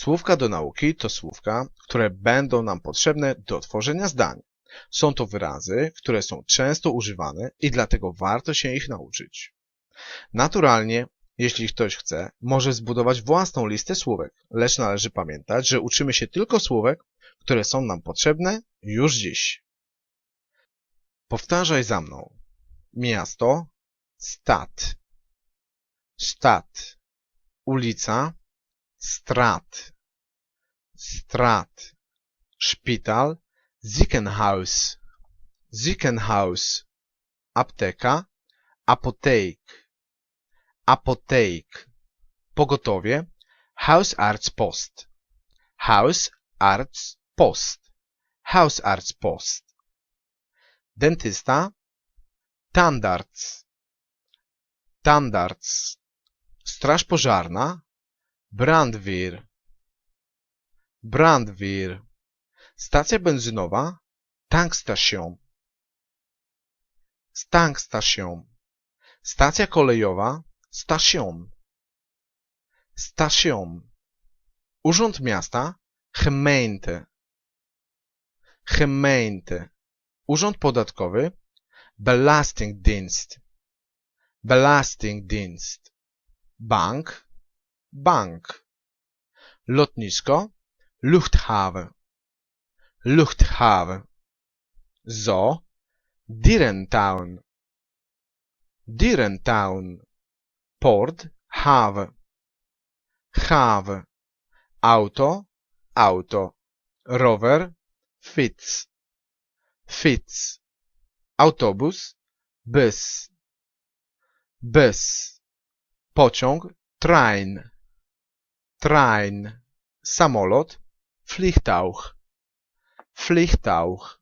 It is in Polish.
Słówka do nauki to słówka, które będą nam potrzebne do tworzenia zdań. Są to wyrazy, które są często używane i dlatego warto się ich nauczyć. Naturalnie, jeśli ktoś chce, może zbudować własną listę słówek, lecz należy pamiętać, że uczymy się tylko słówek, które są nam potrzebne już dziś. Powtarzaj za mną. Miasto, stat. Stat. Ulica, strat. Strat. Szpital, Ziekenhaus. Ziekenhaus. Apteka, apotheek. Apotheek. Pogotowie, Hausarztpost. Hausarztpost. Hausarztpost. Dentysta, Tandarts. Tandarts. Straż pożarna, Brandwehr. Brandwehr. Stacja benzynowa, Tankstation. Tankstation. Stacja kolejowa, Station. Station. Urząd miasta, Gemeente. Gemeente. Urząd podatkowy, Belastingdienst. Belastingdienst. Bank, Bank. Lotnisko, Luchthaven. Luchthaven. Zoo, Dierentuin. Dierentuin. Port, haven. Haven. Auto, auto. Rower, fiets. Fiets. Autobus, bus. Bus. Pociąg, train. Train. Samolot, vliegtuig. Vliegtuig.